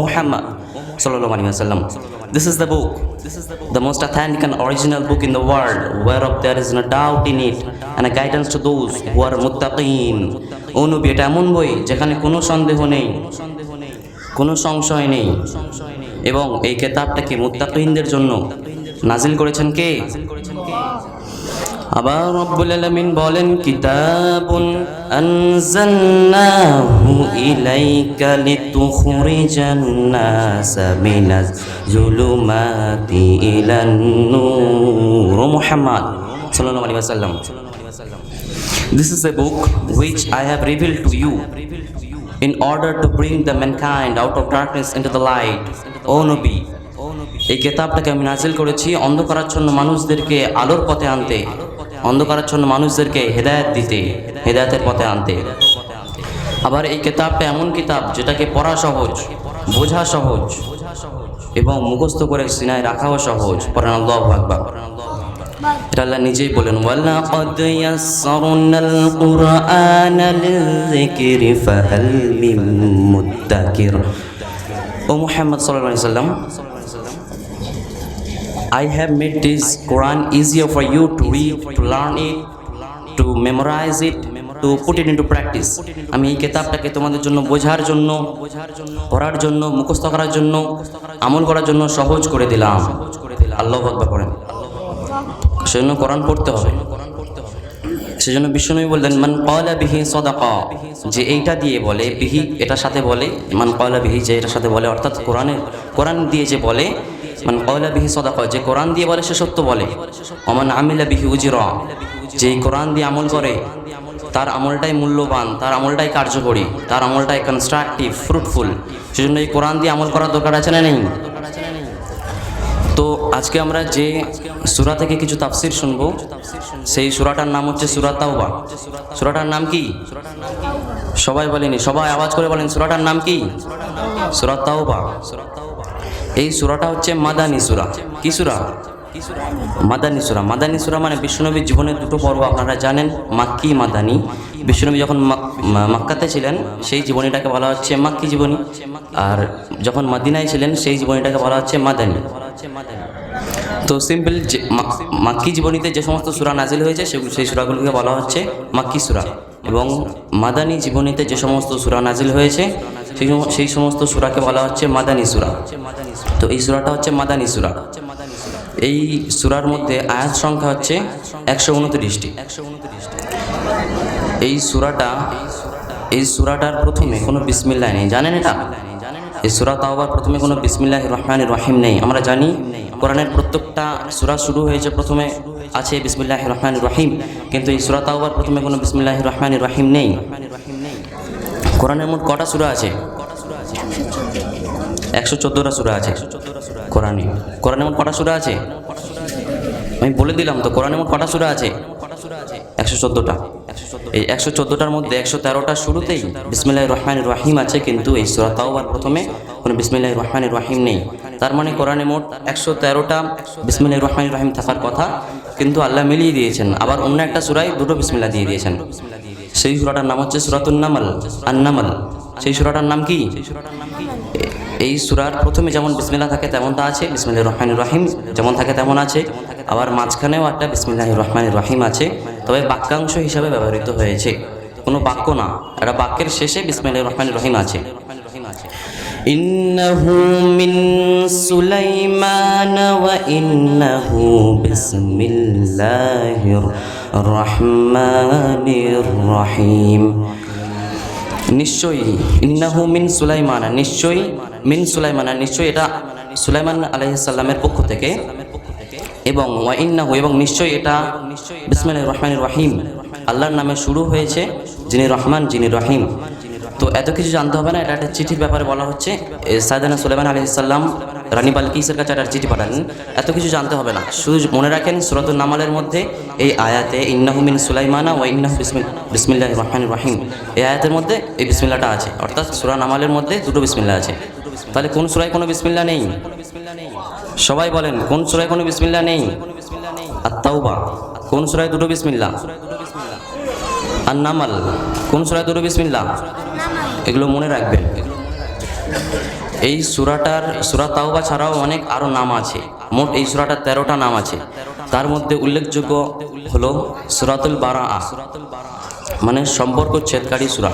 Muhammad sallallahu alaihi wasallam. This is the book, the most authentic and original book in the world, whereof there is no doubt in it, and a guidance to those who are muttaqin. ও নবী এটা এমন বই যেখানে কোনো সন্দেহ নেই কোনো সংশয় নেই এবং এই কেতাবটাকে মুত্তাকিনদের জন্য নাজিল করেছেন কে আবার রব্বুল আলামিন বলেন কিতাবুন আনজালনাহু ইলাইকা লিতুখরিজান নাসা মিনাজ জুলুমাতি ইলান নূর মুহাম্মদ সাল্লাল্লাহু আলাইহি ওয়াসাল্লাম This is a book which I have revealed to you in order to bring the mankind out of darkness into the light. O Nabi, এই কেতাবটাকে আমি নাজিল করেছি অন্ধকারাচ্ছন্ন মানুষদেরকে আলোর পথে আনতে অন্ধকারাচ্ছন্ন মানুষদেরকে হেদায়েত দিতে, হেদায়তের পথে আনতে। আবার এই কিতাবটা এমন কিতাব যেটাকে পড়া সহজ, বোঝা সহজ এবং মুখস্থ করে সিনায় রাখাও সহজ। পড়ান আল্লাহু নিজেই বলেন ও মুহাম্মদ সাল্লাম I have made this Quran easier for you to read, to learn it, to memorize it, to put it into practice. আমি এই কিতাবটাকে তোমাদের জন্য বোঝার জন্য পড়ার জন্য মুখস্থ করার জন্য আমল করার জন্য সহজ করে দিলাম। আল্লাহ আকবার করেন সেজন্য কোরআন পড়তে হবে। সেজন্য বিষ্ণুনবী বললেন মান কয়লা বিহি সদাকা যে এইটা দিয়ে বলে বিহি এটার সাথে বলে মান কয়লা বিহি যে এটার সাথে বলে অর্থাৎ কোরআনের কোরআন দিয়ে যে বলে মান কয়লা বিহি সদাকা, যে কোরআন দিয়ে বলে সে সত্য বলে। অমান আমিলা বিহি উজিরা যে কোরআন দিয়ে আমল করে, তার আমলটাই মূল্যবান, তার আমলটাই কার্যকরী, তার আমলটাই কনস্ট্রাকটিভ ফ্রুটফুল সেজন্য এই কোরআন দিয়ে আমল করার দরকার আছে না নেই? তো আজকে আমরা যে সুরা থেকে কিছু তাফসির শুনব, সেই সুরাটার নাম হচ্ছে সুরা তাওবা। সুরাটার নাম কি? সবাই বলেনি, সবাই আওয়াজ করে বলেন, সুরাটার নাম কি? সুরা তাওবা। এই সুরাটা হচ্ছে মাদানি সুরা। কি সুরা? মাদানি সুরা। মাদানি সুরা মানে বিশ্বনবীর জীবনের দুটো পর্ব, আপনারা জানেন, মাক্কি মাদানি। বিশ্বনবী যখন মাক্কাতে ছিলেন, সেই জীবনীটাকে বলা হচ্ছে মাক্কি জীবনী। আর যখন মাদিনায় ছিলেন, সেই জীবনীটাকে বলা হচ্ছে মাদানি। তো সিম্পল যে মাক্কি জীবনীতে যে সমস্ত সুরা নাজিল হয়েছে সেই সুরাগুলোকে বলা হচ্ছে মাক্কি সুরা। এবং মাদানী জীবনীতে যে সমস্ত সুরা নাজিল হয়েছে সেই সেই সমস্ত সুরাকে বলা হচ্ছে মাদানী সুরা। তো এই সুরাটা হচ্ছে মাদানী সুরা। এই সুরার মধ্যে আয়াত সংখ্যা হচ্ছে একশো উনত্রিশটি। এই সুরাটা, এই সুরাটার প্রথমে কোনো বিসমিল্লাহ নেই। জানেন এটা? এই সুরা তাওবার প্রথমে কোনো বিসমিল্লাহ রহমান রহিম নেই। আমরা জানি কোরআনের প্রত্যেকটা সুরা শুরু হয়েছে প্রথমে আছে বিসমিল্লাহ রহমান রহিম। কিন্তু এই সুরা তাওবার প্রথমে কোনো বিসমিল্লাহ রহমান রহিম নেই। কোরআনের মোট কটা সুরা আছে? একশো চোদ্দোটা সুরা আছে। কোরআনে কোরআনে মোট কটা সুরা আছে? আমি বলে দিলাম তো কোরআনে মোট কটা সুরা আছে? একশো চোদ্দোটা। এই একশো চোদ্দোটার মধ্যে একশো তেরোটা শুরুতেই বিসমিল্লাহ রহমান রহিম আছে, কিন্তু এই সুরা তাওবার প্রথমে কোনো বিসমিল্লাহ রহমান রহিম নেই। তার মানে কোরআনে মোট একশো তেরোটা বিসমিল্লাহ রহমান রহিম থাকার কথা, কিন্তু আল্লাহ মিলিয়ে দিয়েছেন। আবার অন্য একটা সুরায় দুটো বিসমিল্লাহ দিয়ে দিয়েছেন। সেই সুরাটার নাম হচ্ছে সুরাতুন নামাল আন্নামাল সেই সুরাটার নাম কি এ- এই সুরার প্রথমে যেমন বিসমিল্লাহ থাকে তেমন তা আছে বিসমিল্লাহ রহমান রহিম যেমন থাকে তেমন আছে আবার মাঝখানেও একটা বিসমিল্লাহ রহমান রহিম আছে তবে বাক্যাংশ হিসাবে ব্যবহৃত হয়েছে কোনো বাক্য না একটা বাক্যের শেষে বিসমিল্লাহ রহমান রহিম আছে إنه من سليمان وإنه بسم الله الرحمن রহমানির রহিম। নিশ্চয়ই ইন্নাহু মিন সুলাইমানা, নিশ্চয়ই মিন সুলাইমানা, নিশ্চয়ই এটা সুলাইমান আলাইসাল্লামের পক্ষ থেকে। এবং ওয়াইন্নাহু এবং নিশ্চয়ই এটা বিসমিল্লাহির রহমান রহিম। আল্লাহর নামে শুরু হয়েছে যিনি রহমান, যিনি রহিম। তো এত কিছু জানতে হবে না, এটা একটা চিঠির ব্যাপারে বলা হচ্ছে। সাইদানা সুলাইমান আলাইসাল্লাম রানী বালকিসের কাছে একটা চিঠি পাঠালেন। এত কিছু জানতে হবে না। শুধু মনে রাখেন সুরাতুল নামালের মধ্যে এই আয়াতে, ইন্নাহু মিন সুলাইমানা ইন্নাহু বিসমিল বিসমিল্লাহ রহমান রহিম। এই আয়াতের মধ্যে এই বিসমিল্লাটা আছে। অর্থাৎ সুরা নামালের মধ্যে দুটো বিসমিল্লা আছে। তাহলে কোন সুরায় কোনো বিসমিল্লা নেই? সবাই বলেন, কোন সুরায় কোনো বিসমিল্লা নেই? তাওবা কোন সুরায় দুটো বিসমিল্লা? আর নামাল কোন সুরায় দুটো বিসমিল্লা? এগুলো মনে রাখবেন। এই সুরাটার, সুরা তাওবা ছাড়াও অনেক আরও নাম আছে। মোট এই সুরাটার তেরোটা নাম আছে। তার মধ্যে উল্লেখযোগ্য হলো সুরাতুল বারা আহ মানে সম্পর্ক ছেদকারী সুরা।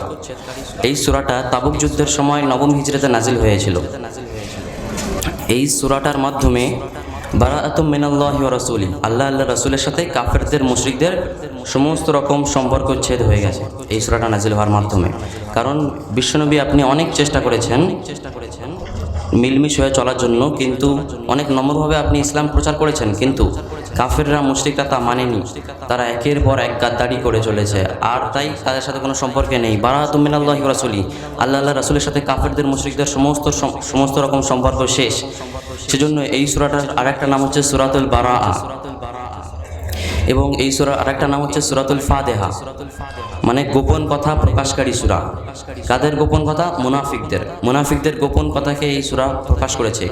এই সুরাটা তাবুক যুদ্ধের সময় নবম হিজড়িতে নাজিল হয়েছিল। এই সুরাটার মাধ্যমে বারাআতুম মিনাল্লাহি ওয়া আল্লাহ আল্লাহ রাসূলের সাথে কাফেরদের, মুশরিকদের সমস্ত রকম সম্পর্ক ছেদ হয়ে গেছে এই সুরাটা নাজিল হওয়ার মাধ্যমে। কারণ বিশ্বনবী আপনি অনেক চেষ্টা করেছেন চেষ্টা করেছেন মিলমিশ হয়ে চলার জন্য, কিন্তু অনেক নম্রভাবে আপনি ইসলাম প্রচার করেছেন, কিন্তু কাফেররা, মুশরিকরা তা মানেনি। তারা একের পর এক গাদ্দারি করে চলেছে, আর তাই তাদের সাথে কোনো সম্পর্কে নেই। বারাতুম মিনাল্লাহি রাসূলি। আল্লাহ আল্লাহ রাসূলের সাথে কাফেরদের, মুশরিকদের সমস্ত সমস্ত রকম সম্পর্ক শেষ। সেজন্য এই সূরাটার আরেকটা নাম হচ্ছে সুরাতুল বারা এবং এই সূরার আরেকটা নাম হচ্ছে সূরাতুল ফাদেহা মানে গোপন কথা প্রকাশকারী সুরা। কাদের গোপন কথা? মুনাফিকদের। মুনাফিকদের গোপন কথাকে এই সূরা প্রকাশ করেছে।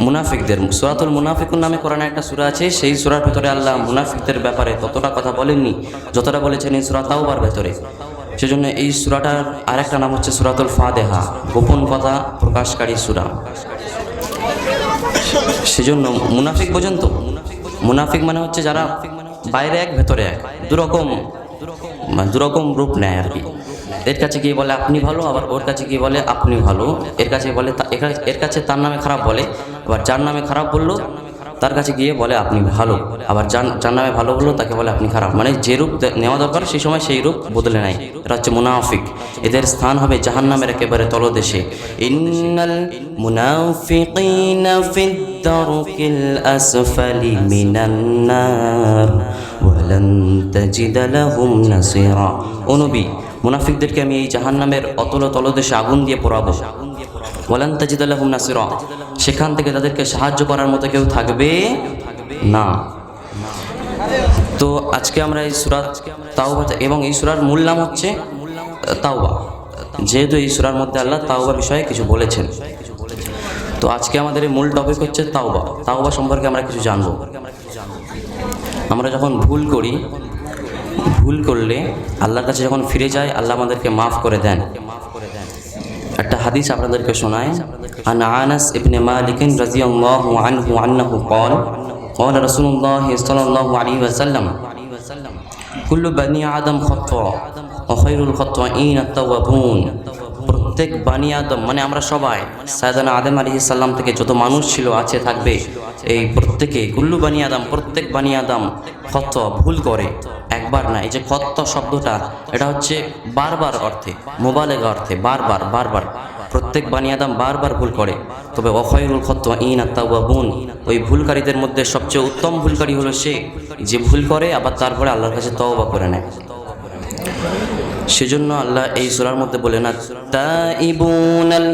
মুনাফিকদের। সূরাতুল মুনাফিকুন নামে কোরআনে একটা সূরা আছে, সেই সুরার ভেতরে আল্লাহ মুনাফিকদের ব্যাপারে ততটা কথা বলেননি, যতটা বলেছেন এই সূরা তাওবার ভেতরে। সেজন্য এই সূরাটার আরেকটা নাম হচ্ছে সূরাতুল ফাদেহা গোপন কথা প্রকাশকারী সূরা। সেজন্য মুনাফিক পর্যন্ত, মুনাফিক মানে হচ্ছে যারা বাইরে এক, ভেতরে এক। দুরকম মানে দুরকম রূপ নেয় আর কি। এর কাছে গিয়ে বলে, আপনি ভালো? আবার ওর কাছে গিয়ে বলে, আপনি ভালো? এর কাছে বলে এর কাছে তার নামে খারাপ বলে। আবার যার নামে খারাপ বলল তার কাছে গিয়ে বলে, আপনি ভালো। আবার যার নামে ভালো বলল, তাকে বলে, আপনি খারাপ। মানে যে রূপ নেওয়া দরকার, সেই সময় সেই রূপ বদলে নেয় এটা হচ্ছে মুনাফিক। এদের স্থান হবে জাহান্নামের একেবারে তলদেশে। ইন্নাল মুনাফিকিনা ফিদ দারকিল আসফালি মিনান নার, ওয়ালান তাজিদা লাহুম নাসিরা। ও নবী, মুনাফিকদেরকে আমি এই জাহান্নামের অতল তলদেশে আগুন দিয়ে পোড়াবো। ওয়ালান তাজিদা লাহুম নাসিরা। সেখান থেকে তাদেরকে সাহায্য করার মতো কেউ থাকবে না। তো আজকে আমরা এই সুরাত তাওবা এবং এই সুরার মূল নাম হচ্ছে তাওবা। যেহেতু এই সুরার মধ্যে আল্লাহ তাওবা বিষয়ে কিছু বলেছেন। তো আজকে আমাদের এই মূল টপিক হচ্ছে তাওবা। তাওবা সম্পর্কে আমরা কিছু জানব। আমরা যখন ভুল করি, ভুল করলে আল্লাহর কাছে যখন ফিরে যাই, আল্লাহ আমাদেরকে মাফ করে দেন। একটা হাদিস আপনাদেরকে শোনায় عن انس ابن مالك رضي الله عنه عنه قال قال رسول الله صلى الله عليه وسلم كل بني آدم خطاء وخير الخطائين التوابون প্রত্যেক বানি আদম মানে আমরা সবাই সায়দানা আদম আলী সাল্লাম থেকে যত মানুষ ছিল, আছে, থাকবে, এই প্রত্যেকে, কুল্লু বানি আদম, প্রত্যেক বানি আদম খত ভুল করে, একবার না, এই যে খত্ত শব্দটা, এটা হচ্ছে বারবার অর্থে, মোবালেগ অর্থে, বারবার বারবার, প্রত্যেক বানি আদম বারবার ভুল করে, তবে অখয়রুল খত্ত ইন আত্মাবুন ওই ভুলকারীদের মধ্যে সবচেয়ে উত্তম ভুলকারী হলো সে, যে ভুল করে, আবার তারপরে আল্লাহর কাছে তওবা করে নেয়। সেজন্য আল্লাহ এই সূরার মধ্যে বলেন তাইবুনাল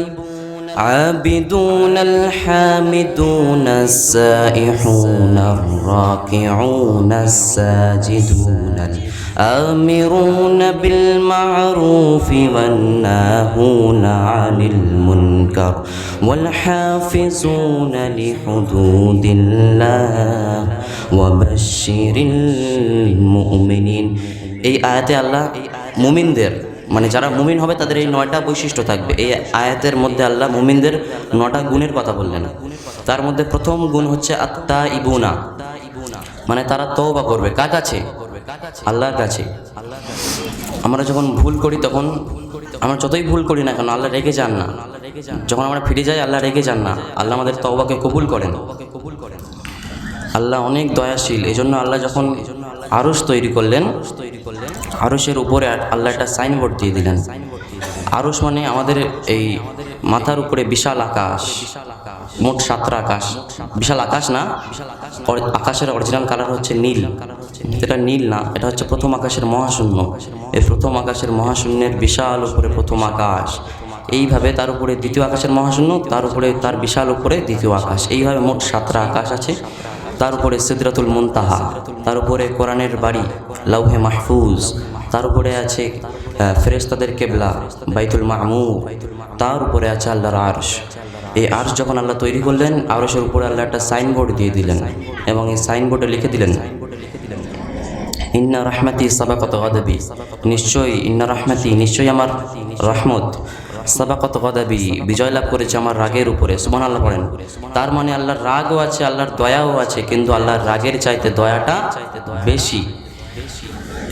عابدون الحامدون السائحون الراكعون الساجدون الآمرون بالمعروف والناهون عن المنكر والحافظون لحدود الله وبشر المؤمنين এই আয়াতে আল্লাহ মুমিনদের মানে যারা মুমিন হবে তাদের এই নয়টা বৈশিষ্ট্য থাকবে। এই আয়াতের মধ্যে আল্লাহ মুমিনদের নটা গুণের কথা বললেন। তার মধ্যে প্রথম গুণ হচ্ছে আত্মা ইবুনা মানে তারা তওবা করবে। কার কাছে? আল্লাহর কাছে। আমরা যখন ভুল করি তখন আমরা যতই ভুল করি না কেন আল্লাহ রেগে যান না। যখন আমরা ফিরে যাই আল্লাহ রেগে যান না। আল্লাহ আমাদের তওবাকে কবুল করেন। আল্লাহ অনেক দয়াশীল। এই জন্য আল্লাহ যখন আরস তৈরি করলেন। আরসের উপরে আল্লাহ একটা সাইনবোর্ড দিয়ে দিলেন। আরস মানে আমাদের এই মাথার উপরে বিশাল আকাশ। মোট সাতটা আকাশ। বিশাল আকাশ না? আকাশের অরিজিনাল কালার হচ্ছে নীল। এটা নীল না, এটা হচ্ছে প্রথম আকাশের মহাশূন্য। এই প্রথম আকাশের মহাশূন্যের বিশাল উপরে প্রথম আকাশ। এইভাবে তার উপরে দ্বিতীয় আকাশের মহাশূন্য, তার উপরে তার বিশাল উপরে দ্বিতীয় আকাশ। এইভাবে মোট সাতটা আকাশ আছে। তার উপরে সিদরাতুল মুনতাহা তার উপরে কোরআনের বাড়ি লাউহে মাহফুজ তার উপরে আছে আহ, ফেরেশতাদের কেবলা বাইতুল মাহমুদ তার উপরে আছে আল্লাহর আর্শ। এই আর্শ যখন আল্লাহ তৈরি করলেন আরশের উপরে আল্লাহ একটা সাইনবোর্ড দিয়ে দিলেন এবং এই সাইনবোর্ডে লিখে দিলেন ইন্না রহমাতি সাবাকত গদবি। নিশ্চয়ই ইন্না রহমাতি নিশ্চয়ই আমার রহমত। সাবাকত কদাবি বিজয় লাভ করেছে আমার রাগের উপরে সুমান আল্লাহ পড়েন। তার মানে আল্লাহর রাগও আছে, আল্লাহর দয়াও আছে, কিন্তু আল্লাহর রাগের চাইতে দয়াটা বেশি।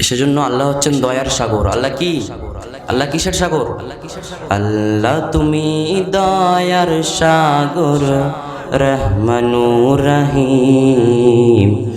সেজন্য আল্লাহ হচ্ছেন দয়ার সাগর। আল্লাহ কি? আল্লাহ কিসের সাগর? আল্লাহ তুমি দয়ার সাগর, রহমানুর রহিম।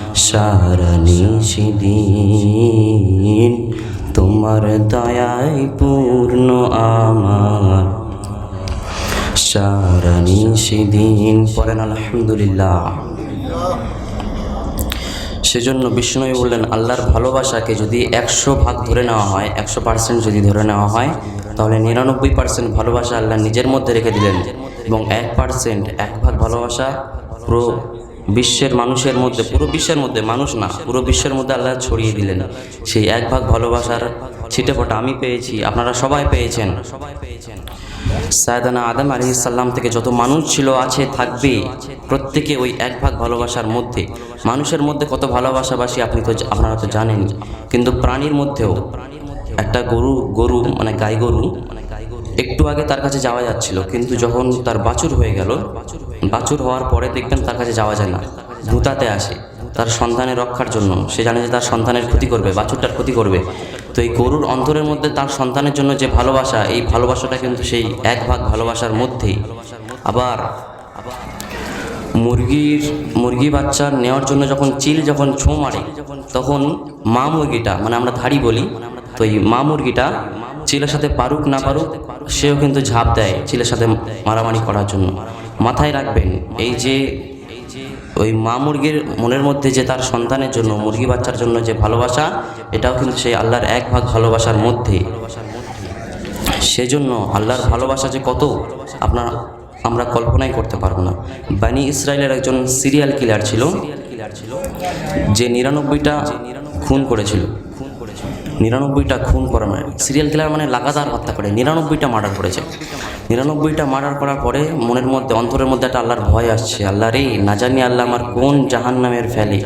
সারা নিষিদিন তোমার দয়ায় পূর্ণ আমার। সারা নিষিদিন পড়েন, আলহামদুলিল্লাহ। সেজন্য বিষ্ণুই বললেন, আল্লাহর ভালোবাসাকে যদি একশো ভাগ ধরে নেওয়া হয়, একশো পার্সেন্ট যদি ধরে নেওয়া হয়, তাহলে নিরানব্বই পার্সেন্ট ভালোবাসা আল্লাহ নিজের মধ্যে রেখে দিলেন এবং এক পার্সেন্ট, এক ভাগ ভালোবাসা পুরো বিশ্বের মানুষের মধ্যে, পুরো বিশ্বের মধ্যে মানুষ না, পুরো বিশ্বের মধ্যে আল্লাহ ছড়িয়ে দিলেন। সেই এক ভাগ ভালোবাসার ছিটেফোঁটা আমি পেয়েছি, আপনারা সবাই পেয়েছেন। সায়দানা আদম আলী সাল্লাম থেকে যত মানুষ ছিল, আছে থাকবে প্রত্যেকে ওই এক ভাগ ভালোবাসার মধ্যে। মানুষের মধ্যে কত ভালোবাসাবাসী আপনি তো আপনারা তো জানেন, কিন্তু প্রাণীর মধ্যেও একটা গরু গরু মানে গাই গরু, একটু আগে তার কাছে যাওয়া যাচ্ছিল, কিন্তু যখন তার বাছুর হয়ে গেল বাছুর হওয়ার পরে দেখবেন তার কাছে যাওয়া যায় না। ভূতাতে আসে। তার সন্তানের রক্ষার জন্য। সে জানে যে তার সন্তানের ক্ষতি করবে, বাছুরটার ক্ষতি করবে। তো এই গরুর অন্তরের মধ্যে তার সন্তানের জন্য যে ভালোবাসা, এই ভালোবাসাটা কিন্তু সেই এক ভাগ ভালোবাসার মধ্যেই। আবার মুরগির, মুরগি বাচ্চা নেওয়ার জন্য যখন চিল যখন ছোঁ মারে, তখন মা মুরগিটা মানে আমরা ধাড়ি বলি, তো এই মা মুরগিটা চিলের সাথে পারুক না পারুক, সেও কিন্তু ঝাঁপ দেয় চিলের সাথে মারামারি করার জন্য। মাথায় রাখবেন, এই যে ওই মা মুরগির মনের মধ্যে যে তার সন্তানের জন্য, মুরগি বাচ্চার জন্য যে ভালোবাসা, এটাও কিন্তু সেই আল্লাহর এক ভাগ ভালোবাসার মধ্যে। সেজন্য আল্লাহর ভালোবাসা যে কত, আপনার, আমরা কল্পনাই করতে পারব না। বানি ইসরায়েলের একজন সিরিয়াল কিলার ছিল, যে নিরানব্বইটা খুন করেছিল। নিরানব্বইটা খুন করা মানে সিরিয়াল কিলার মানে লাগাতার হত্যা করে, নিরানব্বইটা মার্ডার করেছে। নিরানব্বইটা মার্ডার করার পরে মনের মধ্যে, অন্তরের মধ্যে একটা আল্লাহর ভয় আসছে। আল্লাহ রে না জানি আল্লাহ আমার কোন জাহান নামের ফেলে।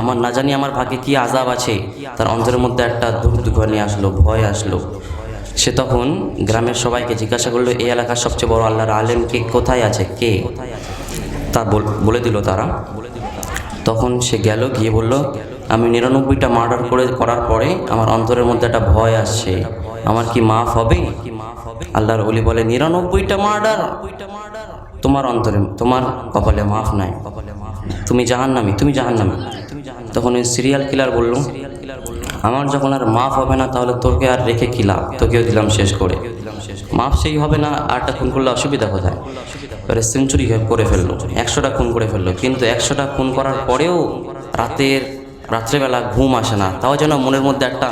আমার না জানি আমার ভাগে কি আজাব আছে। তার অন্তরের মধ্যে একটা দুঃখ আসলো, ভয় আসলো। সে তখন গ্রামের সবাইকে জিজ্ঞাসা করল, এই এলাকার সবচেয়ে বড় আল্লাহর আলেম কে? কোথায় আছে? কে? তা বলে দিল তারা। তখন সে গেল, গিয়ে বলল, আমি নিরানব্বইটা মার্ডার করে, করার পরে আমার অন্তরের মধ্যে একটা ভয় আসছে। আমার কি মাফ হবে? আল্লাহর অলি বলে, নিরানব্বইটা মার্ডার তোমার অন্তরে, তোমার কপালে মাফ নাই। তুমি জাহান্নামি তুমি জাহান্নামি। তখন ওই সিরিয়াল কিলার বলল, আমার যখন আর মাফ হবে না, তাহলে তোকে আর রেখে কি লাভ? তোকেও দিলাম শেষ করে। মাফ সেই হবে না, আরটা খুন করলে অসুবিধা কোথায়? এবারে সেঞ্চুরি করে ফেলল, একশোটা খুন করে ফেলল। কিন্তু একশোটা খুন করার পরেও রাতের, রাত্রেবেলা ঘুম আসে না। তাও যেন মনের মধ্যে একটা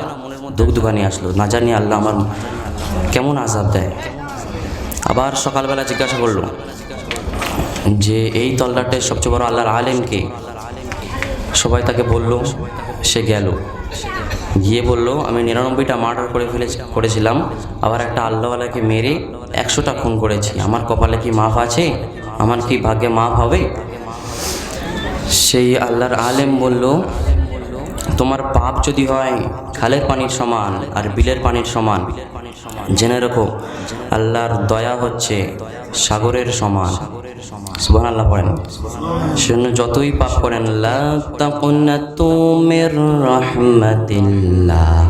দুঃখদুখানি আসলো। না জানি আল্লাহ আমার কেমন আজাব দেয়। আবার সকালবেলা জিজ্ঞাসা করল যে, এই তল্লাটের সবচেয়ে বড় আল্লাহর আলেমকে সবাই তাকে বলল, সে গেল। গিয়ে বলল, আমি নিরানব্বইটা মার্ডার করে ফেলে করেছিলাম। আবার একটা আল্লাহওয়ালাকে মেরে একশোটা খুন করেছি। আমার কপালে কি মাফ আছে? আমার কি ভাগ্যে মাফ হবে? সেই আল্লাহর আলেম বলল তোমার পাপ যদি হয়, খালের পানির সমান আর বিলের পানির সমান। জেনে রেখো, আল্লাহর দয়া হচ্ছে সাগরের সমান। আল্লাহ যতই পাপ করেন, লা তাকুনাতু মির রাহমাতিল্লাহ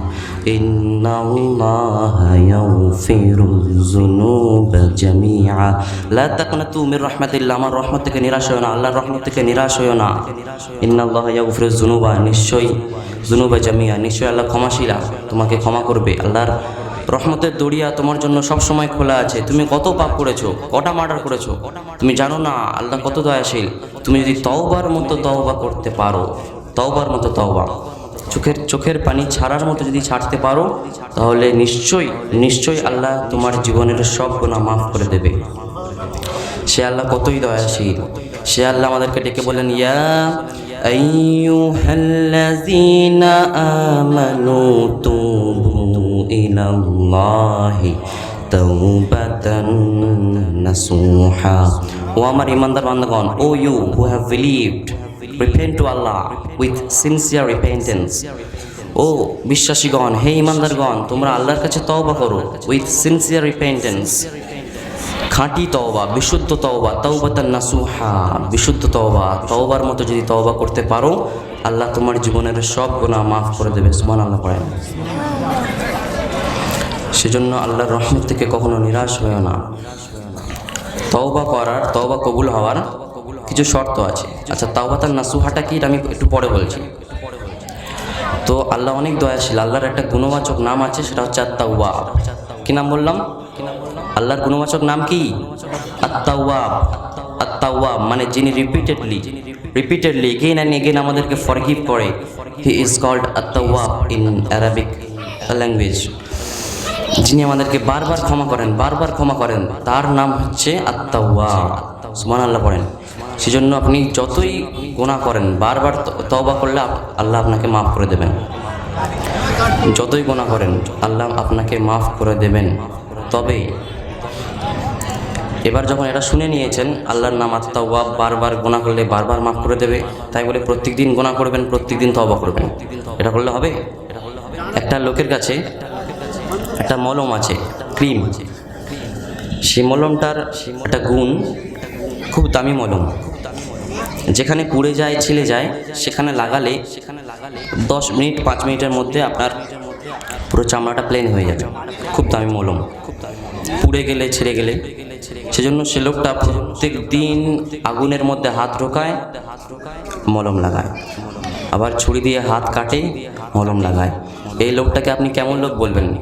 আমার রহমত থেকে নিরাশ না, আল্লাহর রহমত থেকে নিরাশ না। নিশ্চয়ই জামিআ, নিশ্চয়ই আল্লাহ ক্ষমাশীলা তোমাকে ক্ষমা করবে, আল্লাহর রহমতের দরিয়া তোমার জন্য সব সময় খোলা আছে। তুমি কত পাপ করেছ, কটা মার্ডার করেছ? তুমি জানো না, আল্লাহ কত দয়াশীল। তুমি যদি তওবার মতো তওবা করতে পারো, তওবার মতো তওবা। চোখের চোখের পানি ছাড়ার মতো যদি ছাড়তে পারো, তাহলে নিশ্চয়ই নিশ্চয়ই আল্লাহ তোমার জীবনের সব গুণা মাফ করে দেবে। সে আল্লাহ কতই দয়াশীল। সে আল্লাহ আমাদেরকে ডেকে বলেন ইয়া আইয়ুহাল্লাযীনা আমানু তুবু ইলাল্লাহি তাওবাতান নাসুহা ও আমার ইমানদার বান্দাগণ O you who have believed repent to Allah with sincere repentance ও বিশ্বাসীগণ, হে ইমানদারগণ, তোমরা আল্লাহর কাছে তওবা করো উইথ সিনসিয়ার রিপেন্টেন্স খাঁটি তওবা, বিশুদ্ধ তওবা, তওবাতান নাসুহা, বিশুদ্ধ তওবা, তওবার মতো যদি তওবা করতে পারো, আল্লাহ তোমার জীবনের সব গুনাহ মাফ করে দেবে সুবহান আল্লাহ পড়েন। সেজন্য আল্লাহর রহমত থেকে কখনো নিরাশ হয়েও না। তওবা করার, তওবা কবুল হওয়ার কিছু শর্ত আছে। আচ্ছা তাওবাতান নাসুহাটা কি? আমি একটু পরে বলছি। তো আল্লাহ অনেক দয়াশীল, আল্লাহর একটা গুণবাচক নাম আছে, সেটা হচ্ছে আত্মাউয়া কি নাম বললাম? আল্লাহর গুণবাচক নাম কি? আত্মাওয়াব আত্মাওয়াব মানে যিনি repeatedly repeatedly again and again আমাদেরকে ফরগিভ করে। হি ইজ কল্ড আত্মাওয়াব ইন অ্যারাবিক ল্যাঙ্গুয়েজ যিনি আমাদেরকে বারবার ক্ষমা করেন, বারবার ক্ষমা করেন, তার নাম হচ্ছে আত্মাওয়া সুমান আল্লাহ পড়েন। সেজন্য আপনি যতই গোনা করেন, বারবার তবা করলে আল্লাহ আপনাকে মাফ করে দেবেন। যতই গোনা করেন, আল্লাহ আপনাকে মাফ করে দেবেন। তবে এবার যখন এটা শুনে নিয়েছেন, আল্লাহর নাম আত্মাওয়াব, বারবার গোনা করলে বারবার মাফ করে দেবে। তাই বলে প্রত্যেক দিন গোনা করবেন প্রত্যেক দিন তওবা করবেন। এটা করলে হবে? একটা লোকের কাছে একটা মলম আছে, ক্রিম। আছে সেই মলমটার একটা গুণ, খুব দামি মলম। যেখানে পুড়ে যায়, ছিলে যায়, সেখানে লাগালে সেখানে লাগালে দশ মিনিট, পাঁচ মিনিটের মধ্যে আপনার পুরো চামড়াটা প্লেন হয়ে যাবে। খুব দামি মলম। খুব দামি পুড়ে গেলে, ছেড়ে গেলে সেজন্য সে লোকটা প্রত্যেক দিন আগুনের মধ্যে হাত ঢোকায়, মলম লাগায়। আবার ছুরি দিয়ে হাত কাটে, মলম লাগায়। এই লোকটাকে আপনি কেমন লোক বলবেন?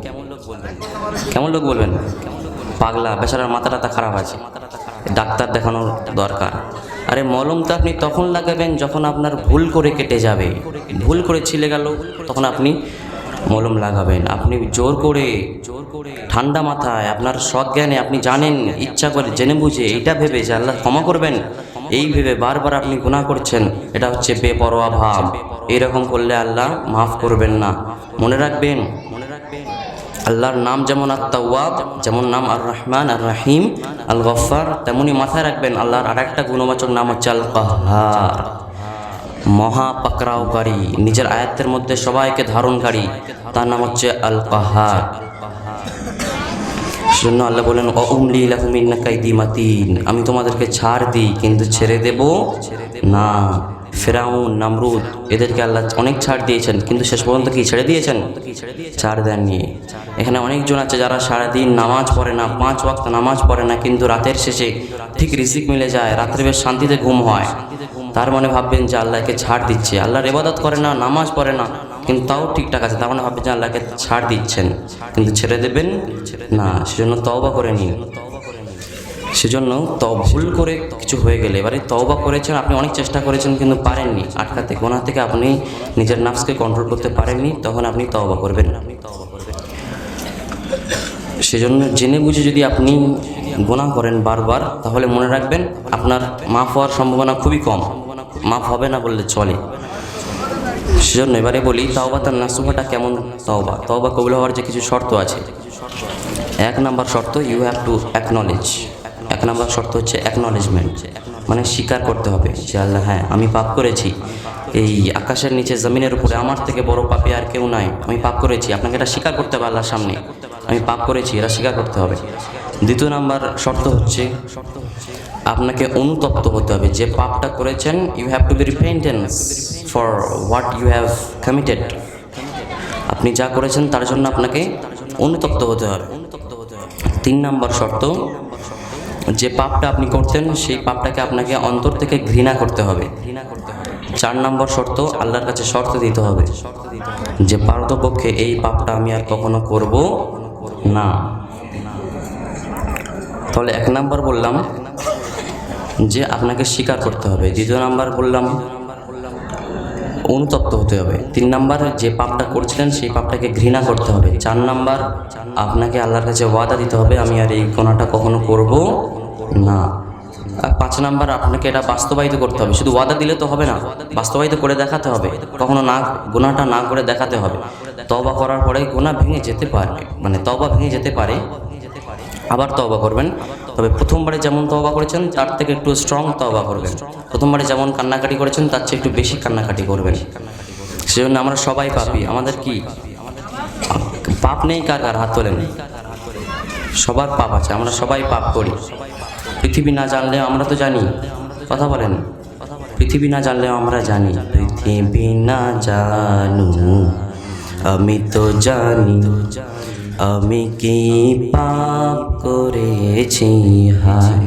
কেমন লোক বলবেন? পাগলা, বেচারার মাথা খারাপ আছে। ডাক্তার দেখানোর দরকার। আরে, মলম তো আপনি তখন লাগাবেন যখন আপনার ভুল করে কেটে যাবে। ভুল করে ছিলে গেল, তখন আপনি মলম লাগাবেন। আপনি জোর করে জোর করে ঠান্ডা মাথায় আপনার সজ্ঞানে আপনি জানেন, ইচ্ছা করে, জেনে বুঝে এটা ভেবে যে আল্লাহ ক্ষমা করবেন। এই ভেবে বারবার আপনি গুনাহ করছেন। এটা হচ্ছে বেপরোয়া ভাব। এরকম করলে আল্লাহ মাফ করবেন না। মনে রাখবেন আল্লাহর নাম যেমন আত্মাওয়াব, যেমন নাম আর রহমান আর রাহিম আল গফার তেমনি মাথায় রাখবেন আল্লাহর আর একটা গুণবাচক নাম হচ্ছে আল কাহার মহা পাকড়াওকারী। নিজের আয়াতের মধ্যে সবাইকে ধারণকারী। তার নাম হচ্ছে আল কাহার সেজন্য আল্লাহ বলেন লাহুমিন্না কাইদি মাতিন। আমি তোমাদেরকে ছাড় দিই, কিন্তু ছেড়ে দেব না। ফেরাউন, নামরুদ, এদেরকে আল্লাহ অনেক ছাড় দিয়েছেন, কিন্তু শেষ পর্যন্ত কি ছেড়ে দিয়েছেন? ছাড় দেননি। এখানে অনেকজন আছে যারা সারাদিন নামাজ পড়ে না, পাঁচ ওয়াক্ত নামাজ পড়ে না, কিন্তু রাতের শেষে ঠিক রিজিক মিলে যায়, রাত্রে বেশ শান্তিতে ঘুম হয়। তার মনে ভাববেন যে আল্লাহকে ছাড় দিচ্ছে। আল্লাহর ইবাদত করে না, নামাজ পড়ে না। কিন্তু তাও ঠিকঠাক আছে, তার মানে ভাববেন যে আল্লাহকে ছাড় দিচ্ছেন, কিন্তু ছেড়ে দেবেন না, সেজন্য তওবা করে নিন। সেজন্য ত ভুল করে কিছু হয়ে গেলে, এবারে তওবা করেছেন, আপনি অনেক চেষ্টা করেছেন, কিন্তু পারেননি। আটকাতে গোনা থেকে আপনি নিজের নাফসকে কন্ট্রোল করতে পারেননি, তখন আপনি তওবা করবেন। সেজন্য জেনে বুঝে যদি আপনি গোনা করেন বারবার, তাহলে মনে রাখবেন আপনার মাফ হওয়ার সম্ভাবনা খুবই কম। মাফ হবে না বললে চলে। সেজন্য এবারে বলি, তাওবা তার নাসুহাটা কেমন? তওবা। তওবা কবুল হওয়ার যে কিছু শর্ত আছে। এক নাম্বার শর্ত ইউ হ্যাভ টু অ্যাকনলেজ এক নাম্বার শর্ত হচ্ছে অ্যাকনলেজমেন্ট মানে স্বীকার করতে হবে যে আল্লাহ হ্যাঁ আমি পাপ করেছি। এই আকাশের নিচে, জমিনের উপরে, আমার থেকে বড় পাপি আর কেউ নাই। আমি পাপ করেছি। আপনাকে এটা স্বীকার করতে হবে আল্লাহর সামনে। আমি পাপ করেছি, এটা স্বীকার করতে হবে। দ্বিতীয় নাম্বার শর্ত হচ্ছে, আপনাকে অনুতপ্ত হতে হবে যে পাপটা করেছেন you have to be repentance for what you have committed আপনি যা করেছেন তার জন্য আপনাকে অনুতপ্ত হতে হবে। তিন নম্বর শর্ত, যে পাপটা আপনি করতেন সেই পাপটাকে আপনাকে অন্তর থেকে ঘৃণা করতে হবে। চার নম্বর শর্ত, আল্লাহর কাছে শর্ত দিতে হবে, যে পারতপক্ষে এই পাপটা আমি আর কখনো করব না। তাহলে এক নাম্বার বললাম যে আপনাকে স্বীকার করতে হবে। দ্বিতীয় নাম্বার বললাম অনুতপ্ত হতে হবে। তিন নাম্বার, যে পাপটা করছিলেন সেই পাপটাকে ঘৃণা করতে হবে। চার নাম্বার, আপনাকে আল্লাহর কাছে ওয়াদা দিতে হবে, আমি আর এই গোনাটা কখনো করব না। আর পাঁচ নাম্বার, আপনাকে এটা বাস্তবায়িত করতে হবে। শুধু ওয়াদা দিলে তো হবে না, বাস্তবায়িত করে দেখাতে হবে। কখনো না গোনাটা না করে দেখাতে হবে। তবা করার পরে গোনা ভেঙে যেতে পারে মানে তবা ভেঙে যেতে পারে। আবার তবা করবেন। তবে প্রথমবারে যেমন তবা করেছেন, তার থেকে একটু স্ট্রং তবা করবেন। প্রথমবারে যেমন কান্নাকাটি করেছেন, তার চেয়ে একটু বেশি কান্নাকাটি করবেন। সেজন্য আমরা সবাই পাপি। আমাদের কি? পাপ নেই কার কার? হাত তোলেন। সবার পাপ আছে, আমরা সবাই পাপ করি। পৃথিবী না জানলেও আমরা তো জানি। কথা বলেন। পৃথিবী না জানলেও আমরা জানি। পৃথিবী না জানু আমি তো জানি। আমি কি পাপ করেছি? হায়,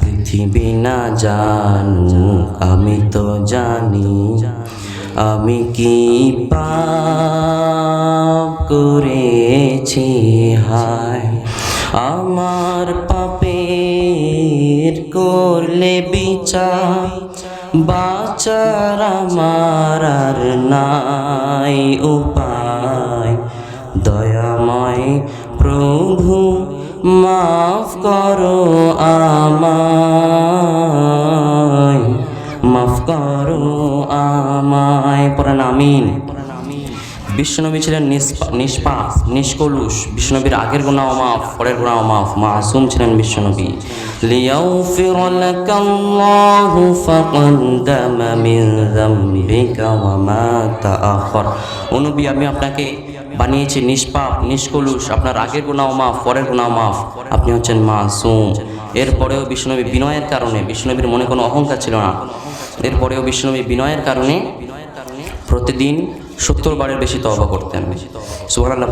পৃথিবী না জানু আমি তো জানি। আমি কি পাপ করেছি? হায়, আমার পাপের করলে বিচার, বাচার আমার আর নাই উপায়। দয়াময় প্রভু, মাফ করো আমায়। মাফ করো আমায়। পড়েন আমিন। ছিলেন নিষ্পা- নিষ্পাপ নিষ্কলুষ। বিশ্বনবীর আগের গুণাও মাফ, পরের গুণাও মাফ। মাসুম ছিলেন লিয়াগফির লাকা আল্লাহু ফাকাদ্দামা মিন যামবিকা ওয়া মা তাআখার ও নবী, আমি আপনাকে বানিয়েছি, নিষ্পাপ, নিষ্কলুষ, আপনার আগের গুণাও মাফ, পরের গুণাও মাফ। আপনি হচ্ছেন মা মাসুম। এরপরেও বিষ্ণুনবী বিনয়ের কারণে, বিষ্ণুনবীর মনে কোনো অহংকার ছিল না। এরপরেও বিষ্ণুনবী বিনয়ের কারণে প্রতিদিন সত্তর বারের বেশি তবা করতেন। সুবহানাল্লাহ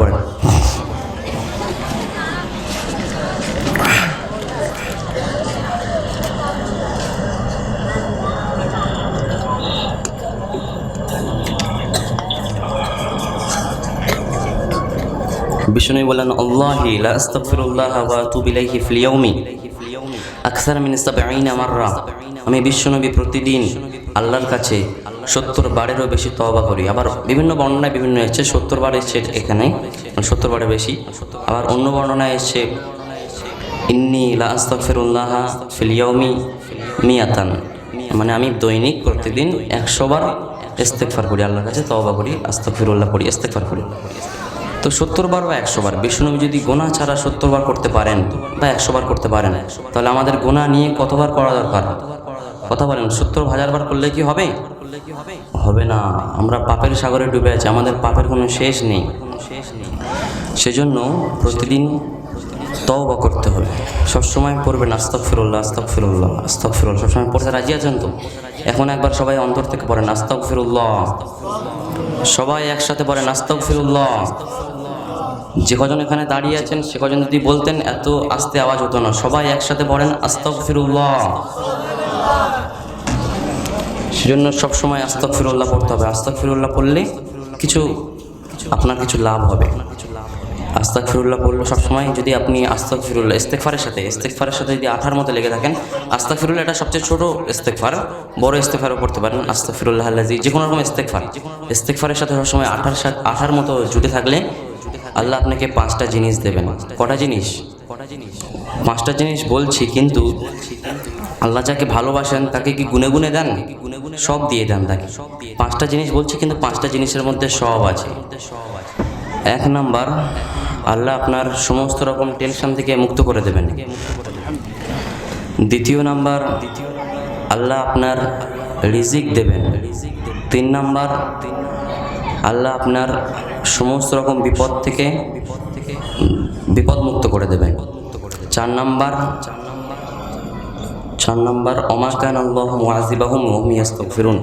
বিষ্ণু বলেন, আল্লাহি লা আস্তাগফিরুল্লাহ ওয়া আতুবু ইলাইহি ফিল ইয়াউমি। আকসার মিন সাবঈনা মাররা। আমি বিশ্বনবী প্রতিদিন আল্লাহর কাছে সত্তর বারেরও বেশি তওবা করি। আবার বিভিন্ন বর্ণনায় বিভিন্ন এসছে, সত্তর বার এসছে এখানে সত্তর বারের বেশি। আবার অন্য বর্ণনায় এসছে, ইন্নি লা আস্তাগফিরুল্লাহ ফিল ইয়াউমি মিয়াতান। মানে আমি দৈনিক প্রতিদিন একশো বার ইস্তেগফার করি, আল্লাহর কাছে তওবা করি, আস্তাগফিরুল্লাহ করি ইস্তেগফার করি। তো সত্তর বার বা একশো বার। বিষ্ণুনবী যদি গোনা ছাড়া সত্তর বার করতে পারেন বা একশো বার করতে পারেন তাহলে আমাদের গোনা নিয়ে কতবার করা দরকার? কথা বলেন, সত্তর হাজার বার করলে কি হবে? হবে না। আমরা পাপের সাগরে ডুবে আছি, আমাদের পাপের কোনো শেষ নেই। সেজন্য প্রতিদিন তওবা করতে হবে। সবসময় পড়বেন আস্তক ফিরুল্লাহ আস্তক ফিরুল্লাহ আস্তক ফিরুল্লাহ সবসময় পড়তে রাজি আছেন তো? এখন একবার সবাই অন্তর থেকে পড়েন আস্তক ফিরুল্লাহ সবাই একসাথে পড়েন আস্তক ফিরুল্লাহ যে কজন এখানে দাঁড়িয়ে আছেন, সে কজন যদি বলতেন, এত আস্তে আওয়াজ হতো না। সবাই একসাথে পড়েন আস্তক ফিরুল্লাহ সেজন্য সবসময় আস্তক ফিরুল্লাহ পড়তে হবে। আস্তক ফিরুল্লাহ পড়লে কিছু, আপনার কিছু লাভ হবে। আস্তাক ফিরুল্লাহ পড়লে সবসময় যদি আপনি আস্তাক ফিরুল্লাহ ইস্তেকফারের সাথে ইস্তেকফারের সাথে যদি আঠার মতো লেগে থাকেন আস্তাক ফিরুল্লাহ এটা সবচেয়ে ছোটো ইস্তেকফার বড় ইস্তেকফারও পড়তে পারেন। আস্তাক ফিরুল্লাহ আল্লাজি যে কোনো রকম ইস্তেকফার ইস্তেকফারের সাথে সবসময় আঠার সাথে, আঠার মতো জুটে থাকলে আল্লাহ আপনাকে পাঁচটা জিনিস দেবেন। কটা জিনিস? কটা জিনিস পাঁচটা জিনিস বলছি, কিন্তু আল্লাহ যাকে ভালোবাসেন তাকে কি গুনে গুনে দেন? সব দিয়ে দেন তাকে। পাঁচটা জিনিস বলছি, কিন্তু পাঁচটা জিনিসের মধ্যে সব আছে। এক নাম্বার, আল্লাহ আপনার সমস্ত রকম টেনশন থেকে মুক্ত করে দেবেন। দ্বিতীয় নাম্বার, আল্লাহ আপনার রিজিক দেবেন। তিন নাম্বার, আল্লাহ আপনার সমস্ত রকম বিপদ থেকে, বিপদ মুক্ত করে দেবেন চার নাম্বার চার নাম্বার অমাকান আল্লাহ মুআজিবাহুম ওহুম ইয়াস্তাগফিরুন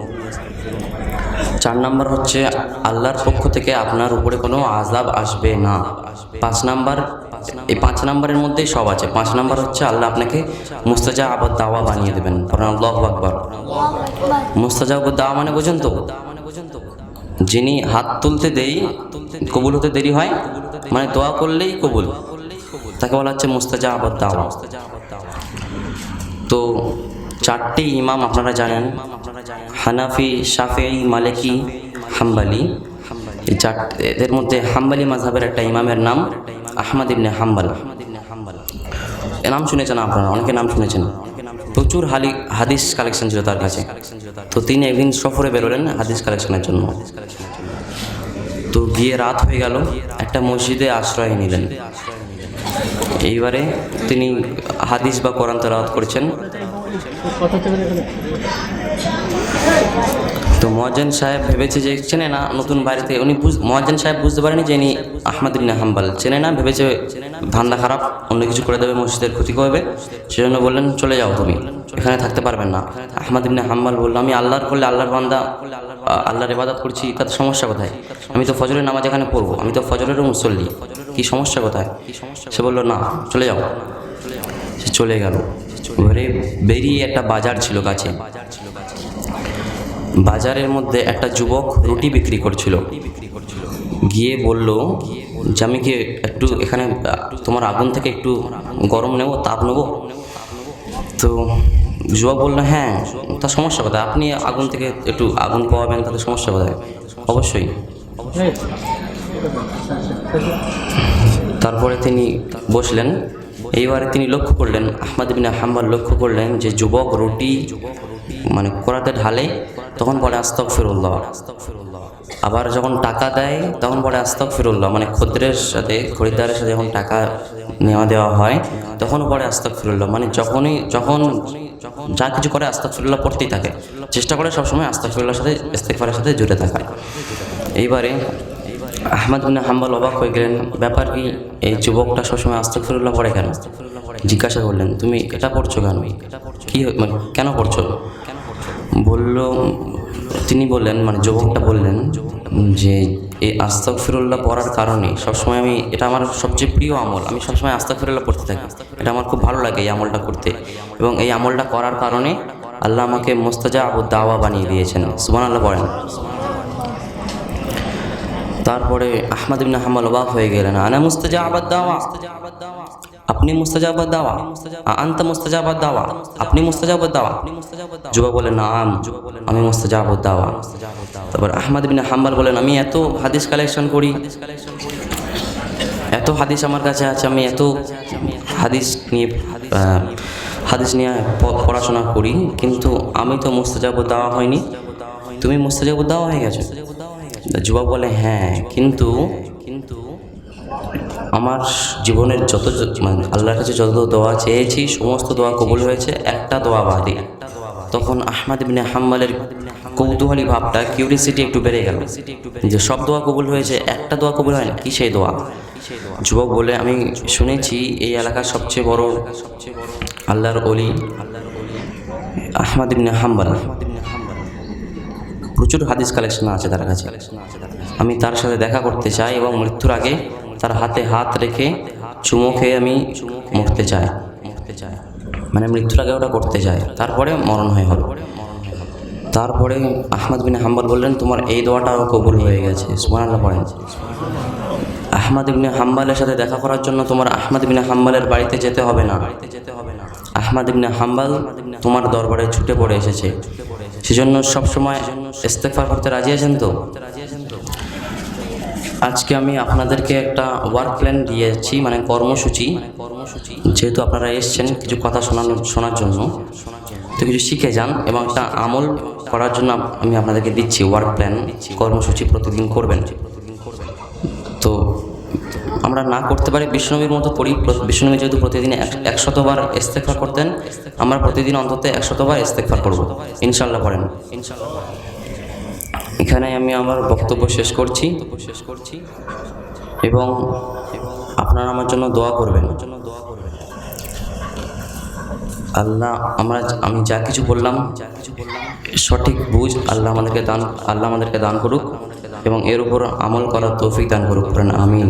চার নাম্বার হচ্ছে, আল্লাহর পক্ষ থেকে আপনার উপরে কোনো আজাব আসবে না। পাঁচ নাম্বার, এই পাঁচ নাম্বারের মধ্যেই সব আছে। পাঁচ নাম্বার হচ্ছে, আল্লাহ আপনাকে মুস্তাজা আবার দাওয়া বানিয়ে দেবেন। আল্লাহ আকবর। মুস্তাজা আবার দাওয়া মানে বোঝেন তো? যিনি হাত তুলতে দেই, কবুল হতে দেরি হয় মানে দোয়া করলেই কবুল। তাকে বলা হচ্ছে মুস্তাজা আবার দাওয়া। তো চারটি ইমাম আপনারা জানেন, হানাফি শাফেই মালিকি, হাম্বালি। এই চার এদের মধ্যে হাম্বালি মাঝহাবের একটা ইমামের নাম আহমদ ইবনে হাম্বাল। নাম শুনেছেন আপনারা? অনেকে নাম শুনেছেন। প্রচুর হালি হাদিস কালেকশন ছিল তার কাছে। তো তিনি একদিন সফরে বেরোলেন হাদিস কালেকশনের জন্য। তো গিয়ে রাত হয়ে গেল, একটা মসজিদে আশ্রয় নিলেন। এইবারে তিনি হাদিস বা কোরআন তেলাওয়াত করছেন। তো মহাজন সাহেব ভেবেছে যে চেনে না নতুন বাড়িতে। উনি মহাজন সাহেব বুঝতে পারেনি যে ইনি আহমদ ইবনে হাম্বাল। চেনে না, ভেবেছে ধান্দা খারাপ, অন্য কিছু করে দেবে, মসজিদের ক্ষতি করবে। সেজন্য বললেন, চলে যাও তুমি, এখানে থাকতে পারবেন না। আহমদ ইবনে হাম্বাল বলল, আমি আল্লাহর করলে আল্লাহর বান্দা আল্লাহর ইবাদত করছি তাতে সমস্যা কোথায়? আমি তো ফজরের নামাজ এখানে পড়ব, আমি তো ফজরেরও মুসল্লি, কি সমস্যা কোথায়? সে বলল, না, চলে যাও। সে চলে গেল। বেরিয়ে একটা বাজার ছিল কাছে। বাজারের মধ্যে একটা যুবক রুটি বিক্রি করছিল। গিয়ে বলল যে আমি কি একটু এখানে, তোমার আগুন থেকে একটু গরম নেব, তাপ নেব? তো যুবক বলল হ্যাঁ তার সমস্যা কোথায়? আপনি আগুন থেকে একটু আগুন পাওয়াবেন তাতে সমস্যা কোথায়? অবশ্যই। তারপরে তিনি বসলেন। এইবারে তিনি লক্ষ্য করলেন, আহমদ বিন হাম্বাল লক্ষ্য করলেন যে যুবক রুটি মানে করাতে ঢালে তখন পরে আস্তক ফিরুল্লাহ আবার যখন টাকা দেয়, তখন পরে আস্তক ফিরুল্লাহ মানে খদ্রের সাথে, খরিদ্দারের সাথে যখন টাকা নেওয়া দেওয়া হয় তখন পরে আস্তক ফিরুল্লাহ মানে যখনই, যখন যা কিছু করে আস্তক ফিরুল্লাহ পড়তেই থাকে। চেষ্টা করে সবসময় আস্তক ফিরুল্লাহর সাথে ইস্তেকফারের সাথে জুড়ে থাকা। এইবারে আহমদ বিন হাম্বাল অবাক হয়ে গেলেন, ব্যাপার কি, এই যুবকটা সবসময় আস্তফিরুল্লাহ পড়ে কেন? জিজ্ঞাসা করলেন, তুমি এটা পড়ছো কেন? কি মানে কেন পড়ছো? বলল, তিনি বললেন মানে যুবকটা বললেন, যে এই আস্তাগফিরুল্লাহ পড়ার কারণে সবসময় আমি, এটা আমার সবচেয়ে প্রিয় আমল। আমি সবসময় আস্তাগফিরুল্লাহ পড়তে থাকি। এটা আমার খুব ভালো লাগে এই আমলটা করতে। এবং এই আমলটা করার কারণে আল্লাহ আমাকে মোস্তাজা আবু দাওয়া বানিয়ে দিয়েছেন। সুবান আল্লাহ পড়েন। তারপরে আহমদ ইবনে অবাক হয়ে গেলেন। আনা মুস্তাজাবাদ দাওয়া। আপনি মুস্তাজাবাদ দাওয়া আনতা মুস্তাজাবাদ দাওয়া, আপনি মুস্তাজাবাদ দাওয়া। যুবক বলেন নাম, আমি মুস্তাজাবাদ দাওয়া। তারপর আহমদ ইবনে হাম্বাল বলেন আমি এত হাদিস কালেকশন করি, এত হাদিস আমার কাছে আছে, আমি এত হাদিস নিয়ে হাদিস নিয়ে পড়াশোনা করি, কিন্তু আমি তো মুস্তাজাবুদ দেওয়া হয়নি। তুমি মুস্তাজাবুদ দেওয়া হয়ে গেছো? যুবক বলে হ্যাঁ কিন্তু কিন্তু আমার জীবনের যত মানে আল্লাহর কাছে যত দোয়া চেয়েছি, সমস্ত দোয়া কবুল হয়েছে, একটা দোয়া বাদে। তখন আহমদ ইবনে হাম্মালের কৌতূহলী ভাবটা কিউরিসিটি একটু বেড়ে গেল। যে সব দোয়া কবুল হয়েছে, একটা দোয়া কবুল হয় না, কি সেই দোয়া? যুবক বলে, আমি শুনেছি, এই এলাকার সবচেয়ে বড় আল্লাহর অলি আহমদ ইবনে হাম্বাল। প্রচুর হাদিস কালেকশন আছে তার কাছে। আমি তার সাথে দেখা করতে চাই এবং মৃত্যুর আগে তার হাতে হাত রেখে চুমো খেয়ে আমি মরতে চাই। মরতে চাই মানে মৃত্যুর আগে ওটা করতে চাই। তারপরে মরণ হয়ে হল তারপরে আহমদ বিন হাম্বল বললেন, তোমার এই দোয়াটাও কবুল হয়ে গেছে। সুবহানাল্লাহ পড়েন। আহমদ ইবনে হাম্বালের সাথে দেখা করার জন্য তোমার আহমদ ইবনে হাম্বালের বাড়িতে যেতে হবে না। আহমদ ইবনে হাম্বাল তোমার দরবারে ছুটে পড়ে এসেছে। সেজন্য সবসময় ইস্তেফার করতে রাজি আছেন তো? আজকে আমি আপনাদেরকে একটা ওয়ার্ক প্ল্যান দিয়েছি মানে কর্মসূচি। কর্মসূচি যেহেতু আপনারা এসছেন কিছু কথা শোনানোর, শোনার জন্য। তো কিছু শিখে যান এবং একটা আমল করার জন্য আমি আপনাদেরকে দিচ্ছি ওয়ার্ক প্ল্যান কর্মসূচি প্রতিদিন করবেন। তো আমরা না করতে পারি বিষ্ণবীর মতো পড়ি বিষ্ণবী যেহেতু প্রতিদিন এক- একশতবার ইস্তেকফার করতেন, আমরা প্রতিদিন অন্তত একশতবার ইস্তেকফার করব। ইনশাল্লাহ করেন এখানে আমি আমার বক্তব্য শেষ করছি। শেষ করছি এবং আপনারা আমার জন্য দোয়া করবেন। জন্য দোয়া করবেন আল্লাহ, আমরা আমি যা কিছু বললাম যা কিছু বললাম সঠিক বুঝ আল্লাহ আমাদেরকে দান আল্লাহ আমাদেরকে দান করুক এবং এর উপর আমল করার তৌফিক দান করুক। আমি আমিন।